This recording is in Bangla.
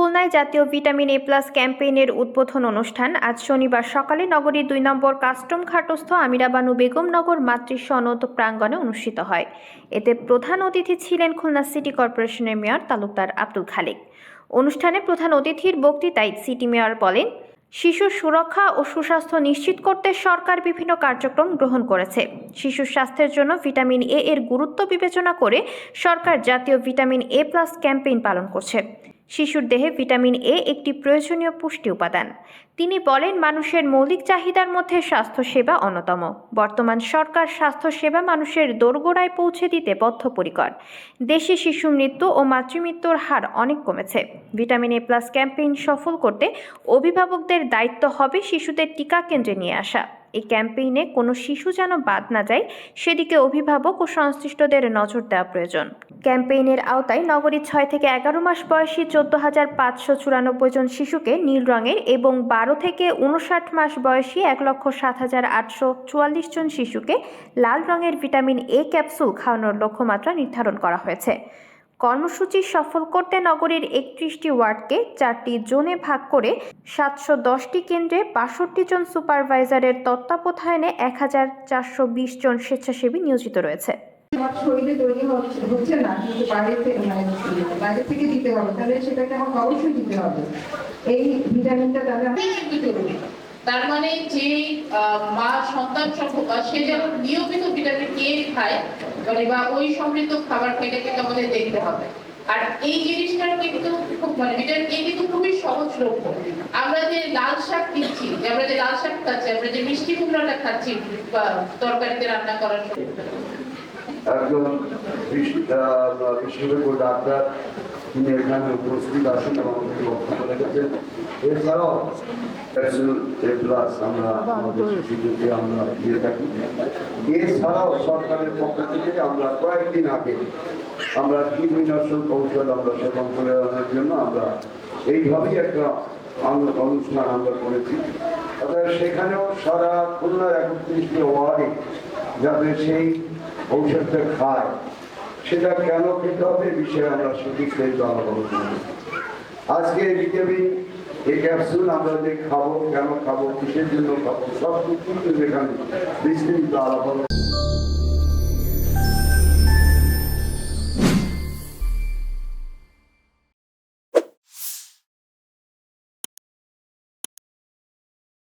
খুলনায় জাতীয় ভিটামিন এ প্লাস ক্যাম্পেইনের উদ্বোধন অনুষ্ঠান। আজ শনিবার সকালে নগরীর দুই নম্বর কাস্টম ঘাটস্থ আমিরাবানু বেগমনগর মাতৃ সনদ প্রাঙ্গণে অনুষ্ঠিত হয়। এতে প্রধান অতিথি ছিলেন খুলনা সিটি কর্পোরেশনের মেয়র তালুকদার আব্দুল খালেক। অনুষ্ঠানে প্রধান অতিথির বক্তৃতায় সিটি মেয়র বলেন শিশুর সুরক্ষা ও সুস্বাস্থ্য নিশ্চিত করতে সরকার বিভিন্ন কার্যক্রম গ্রহণ করেছে। শিশুর স্বাস্থ্যের জন্য ভিটামিন এ এর গুরুত্ব বিবেচনা করে সরকার জাতীয় ভিটামিন এ প্লাস ক্যাম্পেইন পালন করছে। শিশুর দেহে ভিটামিন এ একটি প্রয়োজনীয় পুষ্টি উপাদান। তিনি বলেন, মানুষের মৌলিক চাহিদার মধ্যে স্বাস্থ্যসেবা অন্যতম। বর্তমান সরকার স্বাস্থ্যসেবা মানুষের দোরগোড়ায় পৌঁছে দিতে বদ্ধপরিকর। দেশে শিশু মৃত্যু ও মাতৃমৃত্যুর হার অনেক কমেছে। ভিটামিন এ প্লাস ক্যাম্পেইন সফল করতে অভিভাবকদের দায়িত্ব হবে শিশুদের টিকা কেন্দ্রে নিয়ে আসা। এই ক্যাম্পেইনে কোনো শিশু যেন বাদ না যায়, সেদিকে অভিভাবক ও সংশ্লিষ্টদের নজর দেওয়া প্রয়োজন। ক্যাম্পেইনের আওতায় নগরীর ছয় থেকে এগারো মাস বয়সী চোদ্দ হাজার পাঁচশো চুরানব্বই জন শিশুকে নীল রঙের এবং বারো থেকে উনষাট মাস বয়সী এক লক্ষ সাত হাজার আটশো চুয়াল্লিশ জন শিশুকে লাল রঙের ভিটামিন এ ক্যাপসুল খাওয়ানোর লক্ষ্যমাত্রা নির্ধারণ করা হয়েছে। কর্মসূচি সফল করতে নগরীর একত্রিশটি ওয়ার্ডকে চারটি জোনে ভাগ করে সাতশো দশটি কেন্দ্রে বাষট্টি জন সুপারভাইজারের তত্ত্বাবধানে এক হাজার চারশো বিশ জন স্বেচ্ছাসেবী নিয়োজিত রয়েছে আমার শরীরে তৈরি হচ্ছে না কিন্তু বাইরে থেকে মানে বাইরে থেকে দিতে হবে তাহলে সেটাকে আমাকে অবশ্যই দিতে হবে এই ভিটামিনটা। তার মানে যে আহ, মা, সন্তান সে যেন নিয়মিত ভিটামিন এ খায় মানে বা ওই সমৃদ্ধ খাবার খেতে কিন্তু আমাদের দেখতে হবে। আর এই জিনিসটা কিন্তু খুব মানে ভিটামিন এ কিন্তু খুবই সহজলভ্য আমরা যে লাল শাক যে আমরা যে লাল শাক খাচ্ছি, আমরা যে মিষ্টি কুমড়াটা খাচ্ছি, বা তরকারিতে রান্না করার একজন বিশ- বিশেষজ্ঞ ডাক্তার তিনি এখানে উপস্থিত আছেন এবং তিনি বক্তব্য রেখেছেন এছাড়াও ক্যাপসুল এ প্লাস আমরা আমাদের শিশুদেরকে আমরা দিয়ে থাকি এছাড়াও সরকারের পক্ষ থেকে আমরা কয়েকদিন আগে আমরা কৃমিনাশক ঔষধ আমরা সেবন করে আনার জন্য আমরা এইভাবেই একটা অনুষ্ঠান আমরা করেছি অর্থাৎ সেখানেও সারা খুলনার একত্রিশটি ওয়ার্ডে যাতে সেই ঔষধটা খায় সেটা কেন খেতে হবে বিষয়ে আমরা সঠিক আলোচনা করব। আজকে ভিটামিন এই ক্যাপসুল আমরা যে খাব, কেন খাব, কিসের জন্য খাব সব কিছু কিন্তু এখানে বিস্তৃত আলোচনা